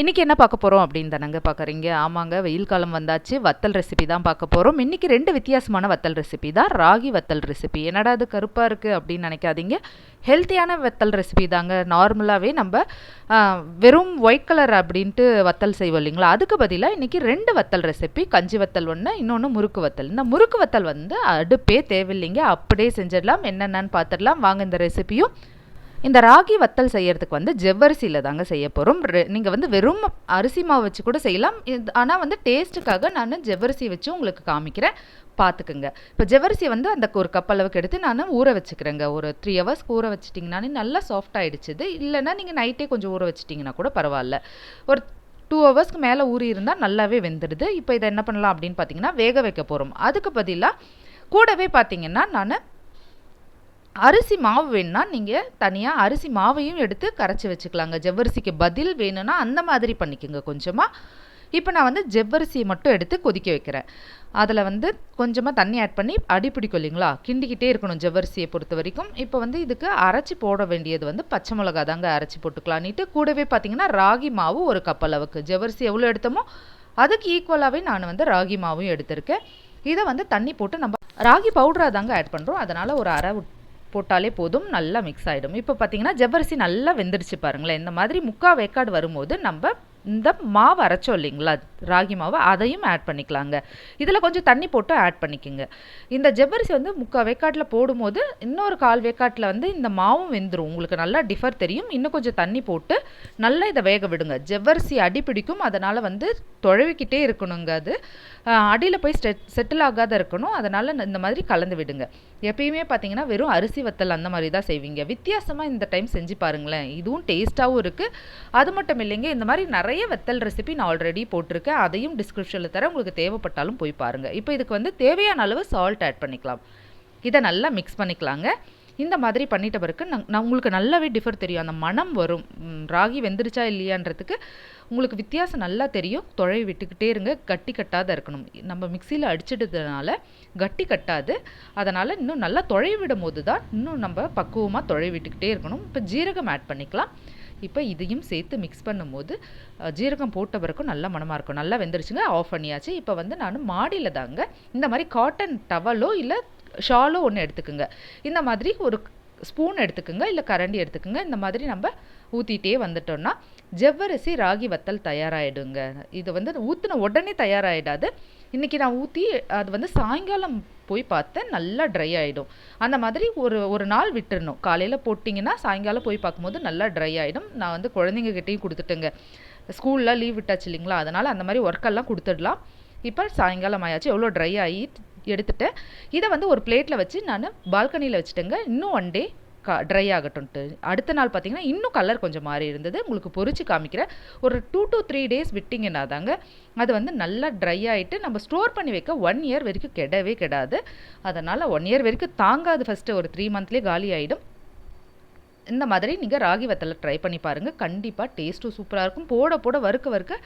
இன்றைக்கி என்ன பார்க்க போகிறோம் அப்படின்னு தானங்க பார்க்குறீங்க? ஆமாங்க வெயில் காலம் வந்தாச்சு வத்தல் ரெசிபி தான் பார்க்க போகிறோம் இன்றைக்கி ரெண்டு வித்தியாசமான வத்தல் ரெசிபி தான். ராகி வத்தல் ரெசிபி என்னடா அது கருப்பாக இருக்குது அப்படின்னு நினைக்காதீங்க. ஹெல்த்தியான வத்தல் ரெசிபி தாங்க. நார்மலாகவே நம்ம வெறும் ஒயிட் கலர் அப்படின்ட்டு வத்தல் செய்வோம் இல்லைங்களா? அதுக்கு பதிலாக இன்றைக்கி ரெண்டு வத்தல் ரெசிபி கஞ்சி வத்தல் ஒன்று இன்னொன்று முறுக்கு வத்தல். இந்த முறுக்கு வத்தல் வந்து அடுப்பே தேவையில்லைங்க. அப்படியே செஞ்சிடலாம். என்னென்னு பார்த்துடலாம். வாங்க இந்த ரெசிபியும் இந்த ராகி வத்தல் செய்யறதுக்கு வந்து ஜவ்வரிசியில் தாங்க செய்ய போகிறோம் நீங்கள் வந்து வெறும் அரிசி மாவு வச்சு கூட செய்யலாம். ஆனால் வந்து டேஸ்ட்டுக்காக நான் ஜவ்வரிசி வச்சு உங்களுக்கு காமிக்கிறேன். பார்த்துக்குங்க இப்போ ஜெவரிசி வந்து அந்த ஒரு கப் அளவுக்கு எடுத்து நான் ஊற வச்சுக்கிறேங்க. ஒரு த்ரீ ஹவர்ஸ் ஊற வச்சிட்டிங்கனாலே நல்லா சாஃப்ட் ஆகிடுச்சிது இல்லைன்னா நீங்கள் நைட்டே கொஞ்சம் ஊற வச்சிட்டிங்கன்னா கூட பரவாயில்ல. ஒரு டூ ஹவர்ஸ்க்கு மேலே ஊறி இருந்தால் நல்லாவே வெந்துடுது இப்போ இதை என்ன பண்ணலாம் அப்படின்னு பார்த்தீங்கன்னா வேக வைக்க போகிறோம் அதுக்கு பதிலாக கூடவே பார்த்தீங்கன்னா நான் அரிசி மாவு வேணும்னா நீங்கள் தனியாக அரிசி மாவையும் எடுத்து கரைச்சி வச்சுக்கலாங்க. ஜவ்வரிசிக்கு பதில் வேணும்னா அந்த மாதிரி பண்ணிக்கோங்க கொஞ்சமாக இப்போ நான் வந்து ஜவ்வரிசியை மட்டும் எடுத்து கொதிக்க வைக்கிறேன். அதில் வந்து கொஞ்சமாக தண்ணி ஆட் பண்ணி அடி பிடிக்கும் இல்லைங்களா கிண்டிக்கிட்டே இருக்கணும் ஜவ்வரிசியை பொறுத்த வரைக்கும். இப்போ வந்து இதுக்கு அரைச்சி போட வேண்டியது வந்து பச்சை மிளகா தாங்க அரைச்சி போட்டுக்கலான்ட்டு கூடவே பார்த்தீங்கன்னா ராகி மாவு ஒரு கப் அளவுக்கு. ஜவ்வரிசி எவ்வளோ எடுத்தோமோ அதுக்கு ஈக்குவலாகவே நான் வந்து ராகி மாவும் எடுத்திருக்கேன். இதை வந்து தண்ணி போட்டு நம்ம ராகி பவுடராக தாங்க ஆட் பண்ணுறோம் அதனால் ஒரு அரை போட்டாலே போதும் நல்லா மிக்ஸ் ஆகிடும் இப்போ பார்த்தீங்கன்னா ஜவ்வரிசி நல்லா வெந்துடுச்சு பாருங்களேன். இந்த மாதிரி முக்கால் வேக்காடு வரும்போது நம்ம இந்த மாவு அரைச்சோம் இல்லைங்களா? ராகி மாவு அதையும் ஆட் பண்ணிக்கலாங்க. இதில் கொஞ்சம் தண்ணி போட்டு ஆட் பண்ணிக்கோங்க. இந்த ஜவ்வரிசி வந்து முக்கால் வேக்காட்டில் போடும்போது இன்னொரு கால் வேக்காட்டில் வந்து இந்த மாவும் வெந்துடும் உங்களுக்கு நல்லா டிஃபர் தெரியும். இன்னும் கொஞ்சம் தண்ணி போட்டு நல்லா இதை வேக விடுங்க. ஜவ்வரிசி அடி பிடிக்கும். அதனால் வந்து தொழவிக்கிட்டே இருக்கணுங்க அது. அடியில் போய் செட்டில் ஆகாத இருக்கணும். அதனால் இந்த மாதிரி கலந்து விடுங்க. எப்பயுமே பார்த்தீங்கன்னா வெறும் அரிசி வத்தல் அந்த மாதிரி தான் செய்வீங்க. வித்தியாசமாக இந்த டைம் செஞ்சு பாருங்களேன். இதுவும் டேஸ்ட்டாகவும் இருக்குது அது மட்டும் இல்லைங்க இந்த மாதிரி நிறைய வத்தல் ரெசிபி நான் ஆல்ரெடி போட்டிருக்கேன். அதையும் டிஸ்கிரிப்ஷனில் தரேன். உங்களுக்கு தேவைப்பட்டாலும் போய் பாருங்கள் இப்போ இதுக்கு வந்து தேவையான அளவு சால்ட் ஆட் பண்ணிக்கலாம். இதை நல்லா மிக்ஸ் பண்ணிக்கலாங்க. இந்த மாதிரி பண்ணிட்ட பிறகு நான் நான் உங்களுக்கு நல்லாவே டிஃபர் தெரியும். அந்த மனம் வரும். ராகி வெந்துருச்சா இல்லையான்றதுக்கு உங்களுக்கு வித்தியாசம் நல்லா தெரியும். தொழை விட்டுக்கிட்டே இருங்க. கட்டி கட்டாத இருக்கணும். நம்ம மிக்சியில் அடிச்சிட்டதுனால கட்டி கட்டாது. அதனால் இன்னும் நல்லா தொழை விடும் போது தான் இன்னும் நம்ம பக்குவமாக தொழை விட்டுக்கிட்டே இருக்கணும். இப்போ ஜீரகம் ஆட் பண்ணிக்கலாம். இப்போ இதையும் சேர்த்து மிக்ஸ் பண்ணும்போது ஜீரகம் போட்ட பிறகும் நல்ல மணமாக இருக்கும். நல்லா வெந்துருச்சுங்க ஆஃப் பண்ணியாச்சு. இப்போ வந்து நான் மாடியில் தாங்க இந்த மாதிரி காட்டன் டவலோ இல்லை ஷாலோ ஒன்று எடுத்துக்குங்க. இந்த மாதிரி ஒரு ஸ்பூன் எடுத்துக்குங்க இல்லை கரண்டி எடுத்துக்கோங்க. இந்த மாதிரி நம்ம ஊற்றிட்டே வந்துட்டோம்னா ஜவ்வரிசி ராகி வத்தல் தயாராகிடுங்க இது வந்து ஊற்றின உடனே தயாராகிடாது இன்றைக்கி நான் ஊற்றி அது வந்து சாயங்காலம் போய் பார்த்தேன் நல்லா ட்ரை ஆகிடும் அந்த மாதிரி ஒரு ஒரு நாள் விட்டுறணும். காலையில் போட்டிங்கன்னா சாயங்காலம் போய் பார்க்கும்போது நல்லா ட்ரை ஆகிடும் நான் வந்து குழந்தைங்ககிட்டையும் கொடுத்துட்டேங்க. ஸ்கூலில் லீவ் விட்டாச்சு இல்லைங்களா? அதனால் அந்த மாதிரி ஒர்க்கெல்லாம் கொடுத்துடலாம். இப்போ சாயங்காலம் ஆயாச்சு. எவ்வளோ ட்ரை ஆகி எடுத்துட்டேன். இதை வந்து ஒரு பிளேட்டில் வச்சு நான் பால்கனியில் வச்சுட்டேங்க. இன்னும் ஒன் டே கா ட்ரை ஆகட்டும்ட்டு. அடுத்த நாள் பார்த்தீங்கன்னா இன்னும் கலர் கொஞ்சம் மாறி இருந்தது. உங்களுக்கு பொறிச்சு காமிக்கிறேன். ஒரு டூ டு த்ரீ டேஸ் விட்டிங்கன்னா தாங்க அது வந்து நல்லா ட்ரை ஆகிட்டு நம்ம ஸ்டோர் பண்ணி வைக்க ஒன் இயர் வரைக்கும் கெடவே கெடாது. அதனால் ஒன் இயர் வரைக்கும் தாங்காது. ஃபஸ்ட்டு ஒரு த்ரீ மந்த்லேயே காலி ஆகிடும் இந்த மாதிரி நீங்கள் ராகி வத்தலை ட்ரை பண்ணி பாருங்கள் கண்டிப்பாக டேஸ்ட்டும் சூப்பராக இருக்கும். போட போட வறுக்க வறுக்க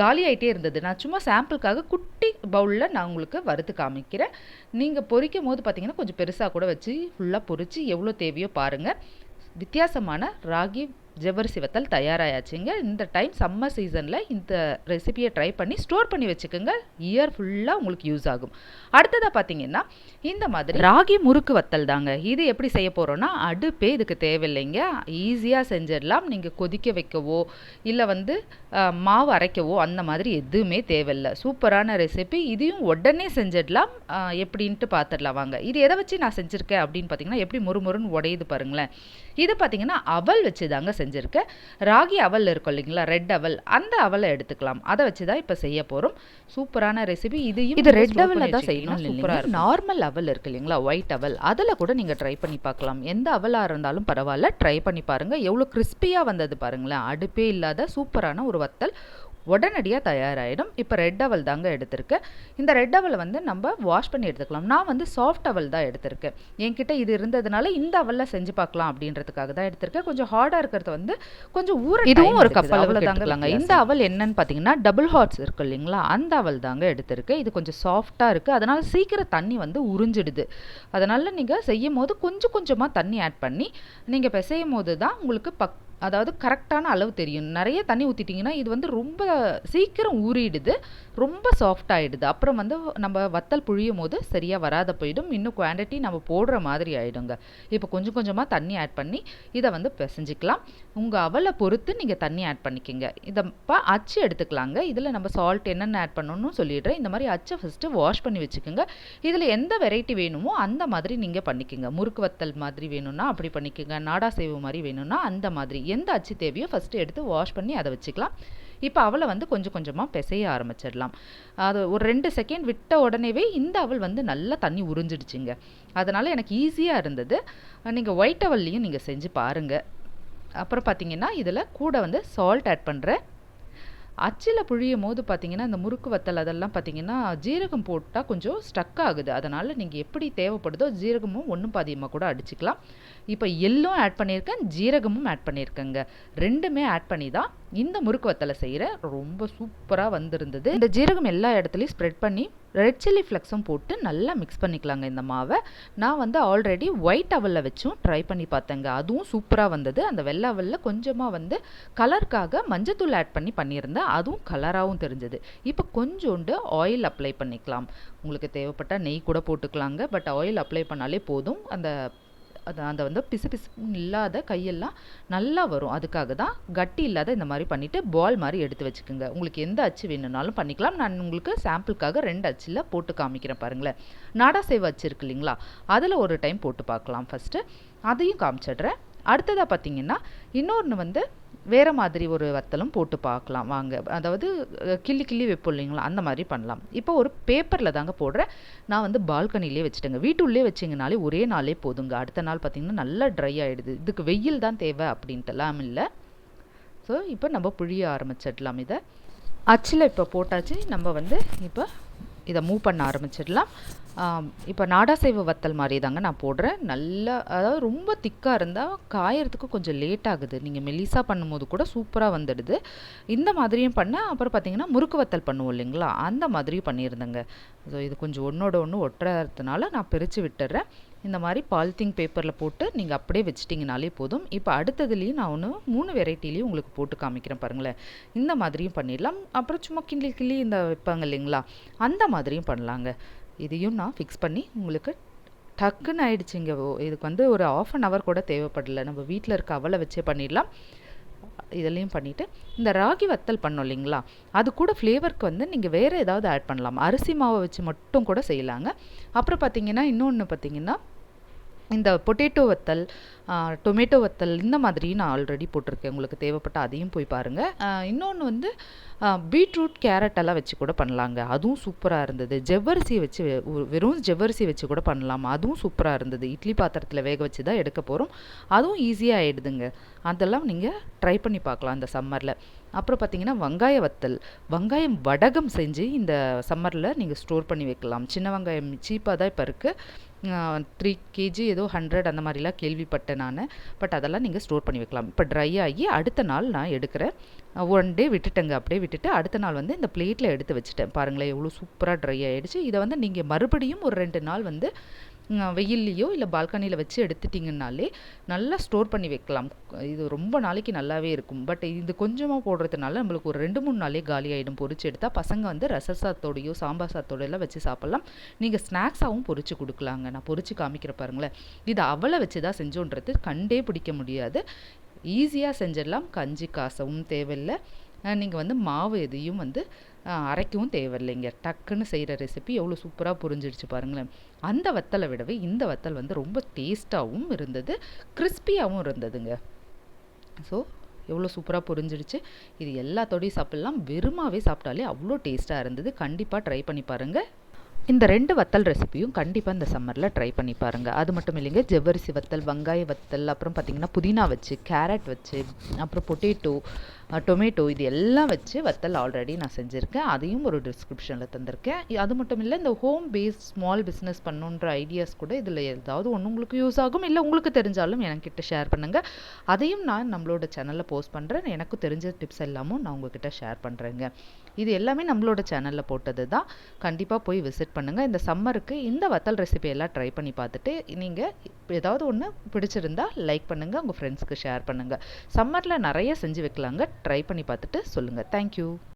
காலி ஆகிட்டே இருந்தது. நான் சும்மா சாம்பிளுக்காக குட்டி பவுலில் நான் உங்களுக்கு வறுத்து காமிக்கிறேன். நீங்கள் பொரிக்கும் போது பார்த்தீங்கன்னா கொஞ்சம் பெருசாக கூட வச்சு ஃபுல்லாக பொரித்து எவ்வளோ தேவையோ பாருங்கள் வித்தியாசமான ராகி ஜவ்வரிசி வத்தல் தயாராயாச்சுங்க. இந்த டைம் சம்மர் சீசனில் இந்த ரெசிபியை ட்ரை பண்ணி ஸ்டோர் பண்ணி வச்சுக்கோங்க. இயர் ஃபுல்லாக உங்களுக்கு யூஸ் ஆகும். அடுத்ததாக பார்த்தீங்கன்னா இந்த மாதிரி ராகி முறுக்கு வத்தல் தாங்க. இது எப்படி செய்ய போகிறோன்னா அடுப்பே இதுக்கு தேவையில்லைங்க. ஈஸியாக செஞ்சிடலாம். நீங்கள் கொதிக்க வைக்கவோ இல்லை வந்து மாவு அரைக்கவோ அந்த மாதிரி எதுவுமே தேவையில்லை. சூப்பரான ரெசிபி இதையும் உடனே செஞ்சிடலாம். எப்படின்ட்டு பார்த்துடலாம் வாங்க. இது எதை வச்சு நான் செஞ்சுருக்கேன் அப்படின்னு பார்த்தீங்கன்னா எப்படி முறுமுறுன்னு உடையுது பாருங்களேன். இது பார்த்தீங்கன்னா அவல் வச்சு தாங்க செஞ்சுருக்கேன் ராகி அவல் இருக்கும் இல்லைங்களா? ரெட் அவல். அந்த அவலை எடுத்துக்கலாம். அதை வச்சு தான் இப்போ செய்ய போகிறோம் சூப்பரான ரெசிபி இதையும் இது ரெட் அவலில் தான் செய்யணும் சூப்பராக நார்மல் அவல் இருக்கு இல்லைங்களா? ஒயிட் அவல். அதில் கூட நீங்கள் ட்ரை பண்ணி பார்க்கலாம். எந்த அவலாக இருந்தாலும் பரவாயில்ல. ட்ரை பண்ணி பாருங்கள் எவ்வளோ கிறிஸ்பியாக வந்தது பாருங்களேன். அடுப்பே இல்லாத சூப்பரான ஒரு வத்தல். உடனடியாக தயாராகிடும் இப்போ ரெட் அவல் தாங்க எடுத்திருக்கேன் இந்த ரெட் அவலை வந்து நம்ம வாஷ் பண்ணி எடுத்துக்கலாம். நான் வந்து சாஃப்ட் அவல் தான் எடுத்திருக்கேன் என்கிட்ட இது இருந்ததுனால இந்த அவலில் செஞ்சு பார்க்கலாம் அப்படின்றதுக்காக தான் எடுத்திருக்கேன் கொஞ்சம் ஹார்டாக இருக்கிறது வந்து கொஞ்சம் ஊற இதுவும் ஒரு கப் அளவில் தாங்க இந்த அவல் என்னன்னு பார்த்தீங்கன்னா டபுள் ஹாட்ஸ் இருக்கு இல்லைங்களா? அந்த அவல் தாங்க எடுத்திருக்கேன் இது கொஞ்சம் சாஃப்டாக இருக்குது அதனால் சீக்கிரம் தண்ணி வந்து உறிஞ்சிடுது. அதனால் நீங்கள் செய்யும் போது கொஞ்சம் கொஞ்சமாக தண்ணி ஆட் பண்ணி நீங்கள் பிசையும் போது தான் உங்களுக்கு பக் அதாவது கரெக்டான அளவு தெரியும். நிறைய தண்ணி ஊற்றிட்டிங்கன்னா இது வந்து ரொம்ப சீக்கிரம் ஊறிடுது ரொம்ப சாஃப்ட் ஆகிடுது அப்புறம் வந்து நம்ம வத்தல் புழியும் போது சரியாக வராத போயிடும். இன்னும் குவான்டிட்டி நம்ம போடுற மாதிரி ஆகிடுங்க இப்போ கொஞ்சம் கொஞ்சமாக தண்ணி ஆட் பண்ணி இதை வந்து பிசைஞ்சிக்கலாம். உங்கள் அவலை பொறுத்து நீங்கள் தண்ணி ஆட் பண்ணிக்கோங்க. இதை அச்சு எடுத்துக்கலாங்க. இதில் நம்ம சால்ட் என்னென்ன ஆட் பண்ணணும்னு சொல்லிடுறேன். இந்த மாதிரி அச்சை ஃபஸ்ட்டு வாஷ் பண்ணி வச்சுக்கோங்க. இதில் எந்த வெரைட்டி வேணுமோ அந்த மாதிரி நீங்கள் பண்ணிக்கோங்க. முறுக்கு வத்தல் மாதிரி வேணும்னா அப்படி பண்ணிக்கோங்க. நாடா சேவு மாதிரி வேணும்னா அந்த மாதிரி. எந்த அச்சு தேவையோ ஃபஸ்ட்டு எடுத்து வாஷ் பண்ணி அதை வச்சுக்கலாம். இப்போ அவளை வந்து கொஞ்சம் கொஞ்சமாக பிசைய ஆரம்பிச்சிடலாம். அது ஒரு ரெண்டு செகண்ட் விட்ட உடனேவே இந்த அவள் வந்து நல்லா தண்ணி உறிஞ்சிடுச்சுங்க. அதனால் எனக்கு ஈஸியாக இருந்தது. நீங்கள் ஒயிட் அவல்லையும் நீங்கள் செஞ்சு பாருங்கள் அப்புறம் பார்த்தீங்கன்னா இதில் கூட வந்து சால்ட் ஆட் பண்ணுறேன் அச்சில் புழியும் போது பார்த்தீங்கன்னா இந்த முறுக்கு வத்தல் அதெல்லாம் பார்த்தீங்கன்னா ஜீரகம் போட்டால் கொஞ்சம் ஸ்டக் ஆகுது. அதனால் நீங்கள் எப்படி தேவைப்படுதோ ஜீரகமும் ஒன்றும் பாதியமாக கூட அடிச்சுக்கலாம். இப்போ எள்ளும் ஆட் பண்ணியிருக்கேன் ஜீரகமும் ஆட் பண்ணியிருக்கேங்க. ரெண்டுமே ஆட் பண்ணி தான் இந்த முறுக்கு வத்தலை செய்கிற ரொம்ப சூப்பராக வந்திருந்தது. இந்த ஜீரகம் எல்லா இடத்துலையும் ஸ்ப்ரெட் பண்ணி ரெட் சில்லி ஃப்ளெக்ஸும் போட்டு நல்லா மிக்ஸ் பண்ணிக்கலாங்க இந்த மாவை. நான் வந்து ஆல்ரெடி ஒயிட் அவலில் வச்சும் ட்ரை பண்ணி பார்த்தேங்க. அதுவும் சூப்பராக வந்தது. அந்த வெள்ளை அவலில் கொஞ்சமாக வந்து கலருக்காக மஞ்சத்தூள் ஆட் பண்ணி பண்ணியிருந்தேன். அதுவும் கலராகவும் தெரிஞ்சது. இப்போ கொஞ்சோண்டு ஆயில் அப்ளை பண்ணிக்கலாம். உங்களுக்கு தேவைப்பட்டால் நெய் கூட போட்டுக்கலாங்க. பட் ஆயில் அப்ளை பண்ணாலே போதும். அந்த அது அந்த வந்து பிசு பிசு இல்லாத கையெல்லாம் நல்லா வரும். அதுக்காக தான் கட்டி இல்லாத இந்த மாதிரி பண்ணிவிட்டு பால் மாதிரி எடுத்து வச்சுக்கோங்க. உங்களுக்கு எந்த அச்சு வேணும்னாலும் பண்ணிக்கலாம். நான் உங்களுக்கு சாம்பிளுக்காக ரெண்டு அச்சில் போட்டு காமிக்கிறேன் பாருங்களேன். நாடா சேவை அச்சு இருக்கு இல்லைங்களா? அதில் ஒரு டைம் போட்டு பார்க்கலாம் ஃபஸ்ட்டு அதையும் காமிச்சிடுறேன். அடுத்ததாக பார்த்தீங்கன்னா இன்னொன்று வந்து வேறு மாதிரி ஒரு வத்தலும் போட்டு பார்க்கலாம். வாங்க. அதாவது கிள்ளி கிள்ளி வைப்போம் இல்லைங்களா? அந்த மாதிரி பண்ணலாம். இப்போ ஒரு பேப்பரில் தாங்க போடுறேன். நான் வந்து பால்கனிலே வச்சுட்டேங்க. வீட்டுள்ளே வச்சிங்கனாலே ஒரே நாளே போதுங்க. அடுத்த நாள் பார்த்திங்கன்னா நல்லா ட்ரை ஆகிடுது இதுக்கு வெயில் தான் தேவை அப்படின்ட்டுலாம் இல்லை. ஸோ இப்போ நம்ம புழிய ஆரம்பிச்சிடலாம் இதை. அச்சில் இப்போ போட்டாச்சு. நம்ம வந்து இப்போ இதை மூவ் பண்ண ஆரம்பிச்சிடலாம். இப்போ நாடாசைவ வத்தல் மாதிரி தாங்க நான் போடுறேன். நல்லா அதாவது ரொம்ப திக்காக இருந்தால் காயறதுக்கு கொஞ்சம் லேட் ஆகுது. நீங்கள் மெலிசாக பண்ணும்போது கூட சூப்பராக வந்துடுது. இந்த மாதிரியும் பண்ணேன் அப்புறம் பார்த்தீங்கன்னா முறுக்கு வத்தல் பண்ணுவோம் இல்லைங்களா? அந்த மாதிரியும் பண்ணியிருந்தேங்க. ஸோ இது கொஞ்சம் ஒன்றோட ஒன்று ஒட்டுறதுனால நான் பிரித்து விட்டுறேன். இந்த மாதிரி பாலித்தீன் பேப்பரில் போட்டு நீங்கள் அப்படியே வச்சிட்டிங்கனாலே போதும். இப்போ அடுத்ததுலேயும் நான் ஒன்று மூணு வெரைட்டிலையும் உங்களுக்கு போட்டு காமிக்கிறேன் பாருங்களேன். இந்த மாதிரியும் பண்ணிடலாம். அப்புறம் சும்மா கிள்ளி கிள்ளி இந்த வைப்பாங்க இல்லைங்களா? அந்த மாதிரியும் பண்ணலாங்க. இதையும் நான் ஃபிக்ஸ் பண்ணி உங்களுக்கு டக்குன்னு ஆயிடுச்சுங்க. இதுக்கு வந்து ஒரு ஆஃப் அன் ஹவர் கூட தேவைப்படல. நம்ம வீட்டில் இருக்க அவளை வச்சே பண்ணிடலாம். இதுலேயும் பண்ணிவிட்டு இந்த ராகி வத்தல் பண்ணோம் இல்லைங்களா? அது கூட ஃப்ளேவருக்கு வந்து நீங்கள் வேறு ஏதாவது ஆட் பண்ணலாம். அரிசி மாவை வச்சு மட்டும் கூட செய்யலாங்க. அப்புறம் பார்த்தீங்கன்னா இன்னொன்று பார்த்தீங்கன்னா இந்த பொட்டேட்டோ வத்தல் டொமேட்டோ வத்தல் இந்த மாதிரி நான் ஆல்ரெடி போட்டிருக்கேன். உங்களுக்கு தேவைப்பட்ட அதையும் போய் பாருங்கள் இன்னொன்று வந்து பீட்ரூட் கேரட் எல்லாம் வச்சு கூட பண்ணலாங்க. அதுவும் சூப்பராக இருந்தது. ஜவ்வரிசி வச்சு வெறும் ஜவ்வரிசி வச்சு கூட பண்ணலாம்? அதுவும் சூப்பராக இருந்தது. இட்லி பாத்திரத்தில் வேக வச்சு தான் எடுக்க போகிறோம் அதுவும் ஈஸியாக ஆகிடுதுங்க அதெல்லாம் நீங்கள் ட்ரை பண்ணி பார்க்கலாம் இந்த சம்மரில் அப்புறம் பார்த்தீங்கன்னா வெங்காய வத்தல். வெங்காயம் வடகம் செஞ்சு இந்த சம்மரில் நீங்கள் ஸ்டோர் பண்ணி வைக்கலாம். சின்ன வெங்காயம் சீப்பாக தான் இப்போ இருக்குது த்ரீ கேஜி ஏதோ ஹண்ட்ரட் அந்த மாதிரிலாம் கேள்விப்பட்டேன் நான். பட் அதெல்லாம் நீங்கள் ஸ்டோர் பண்ணி வைக்கலாம். இப்போ ட்ரை ஆகி அடுத்த நாள் நான் எடுக்கிறேன். ஒன் டே விட்டுட்டேங்க. அப்படியே விட்டுட்டு அடுத்த நாள் வந்து இந்த பிளேட்டில் எடுத்து வச்சுட்டேன். பாருங்களேன் எவ்வளோ சூப்பராக ட்ரை ஆகிடுச்சு இதை வந்து நீங்கள் மறுபடியும் ஒரு ரெண்டு நாள் வந்து வெயில்லையோ இல்லை பால்கனியில் வச்சு எடுத்துட்டிங்கனாலே நல்லா ஸ்டோர் பண்ணி வைக்கலாம். இது ரொம்ப நாளைக்கு நல்லாவே இருக்கும். பட் இது கொஞ்சமாக போடுறதுனால நம்மளுக்கு ஒரு ரெண்டு மூணு நாளே காலி ஆகிடும் பொறிச்சு எடுத்தால் பசங்க வந்து ரச சாத்தோடையோ சாம்பார் சாத்தோட எல்லாம் வச்சு சாப்பிட்லாம். நீங்கள் ஸ்நாக்ஸாகவும் பொறிச்சு கொடுக்கலாங்க. நான் பொறிச்சு காமிக்கிற பாருங்களேன். இது அவளை வச்சு தான் செஞ்சோன்றது கண்டே பிடிக்க முடியாது. ஈஸியாக செஞ்சிடலாம். கஞ்சி காசவும் தேவையில்லை. நீங்கள் வந்து மாவு எதையும் வந்து அரைக்கவும் தேவையில்லைங்க. டக்குன்னு செய்கிற ரெசிபி எவ்வளோ சூப்பராக புரிஞ்சிடுச்சு பாருங்களேன். அந்த வத்தலை விடவே இந்த வத்தல் வந்து ரொம்ப டேஸ்ட்டாகவும் இருந்தது கிறிஸ்பியாகவும் இருந்ததுங்க. ஸோ எவ்வளோ சூப்பராக புரிஞ்சிடுச்சு. இது எல்லாத்தோடையும் சாப்பிட்லாம். வெறுமாவே சாப்பிட்டாலே அவ்வளோ டேஸ்ட்டாக இருந்தது. கண்டிப்பாக ட்ரை பண்ணி பாருங்கள் இந்த ரெண்டு வத்தல் ரெசிபியும் கண்டிப்பாக இந்த சம்மரில் ட்ரை பண்ணி பாருங்கள் அது மட்டும் இல்லைங்க ஜவ்வரிசி வத்தல் வெங்காய வத்தல் அப்புறம் பார்த்திங்கன்னா புதினா வச்சு கேரட் வச்சு அப்புறம் பொட்டேட்டோ டொமேட்டோ இது எல்லாம் வச்சு வத்தல் ஆல்ரெடி நான் செஞ்சுருக்கேன். அதையும் ஒரு டிஸ்கிரிப்ஷனில் தந்திருக்கேன். அது மட்டும் இல்லை இந்த ஹோம் பேஸ்ட் ஸ்மால் பிஸ்னஸ் பண்ணுன்ற ஐடியாஸ் கூட இதில் ஏதாவது ஒன்று உங்களுக்கு யூஸ் ஆகும். இல்லை உங்களுக்கு தெரிஞ்சாலும் என்கிட்ட ஷேர் பண்ணுங்கள் அதையும் நான் நம்மளோட சேனலில் போஸ்ட் பண்ணுறேன் எனக்கும் தெரிஞ்ச டிப்ஸ் எல்லாமும் நான் உங்ககிட்ட ஷேர் பண்ணுறேங்க இது எல்லாமே நம்மளோட சேனலில் போட்டது தான். கண்டிப்பாக போய் விசிட் பண்ணுங்கள் இந்த சம்மருக்கு இந்த வத்தல் ரெசிபி எல்லாம் ட்ரை பண்ணி பார்த்துட்டு நீங்கள் ஏதாவது ஒன்று பிடிச்சிருந்தா லைக் பண்ணுங்கள் உங்கள் ஃப்ரெண்ட்ஸ்க்கு ஷேர் பண்ணுங்கள் சம்மரில் நிறைய செஞ்சு வைக்கலாங்க. ட்ரை பண்ணி பார்த்துட்டு சொல்லுங்கள் தேங்க்யூ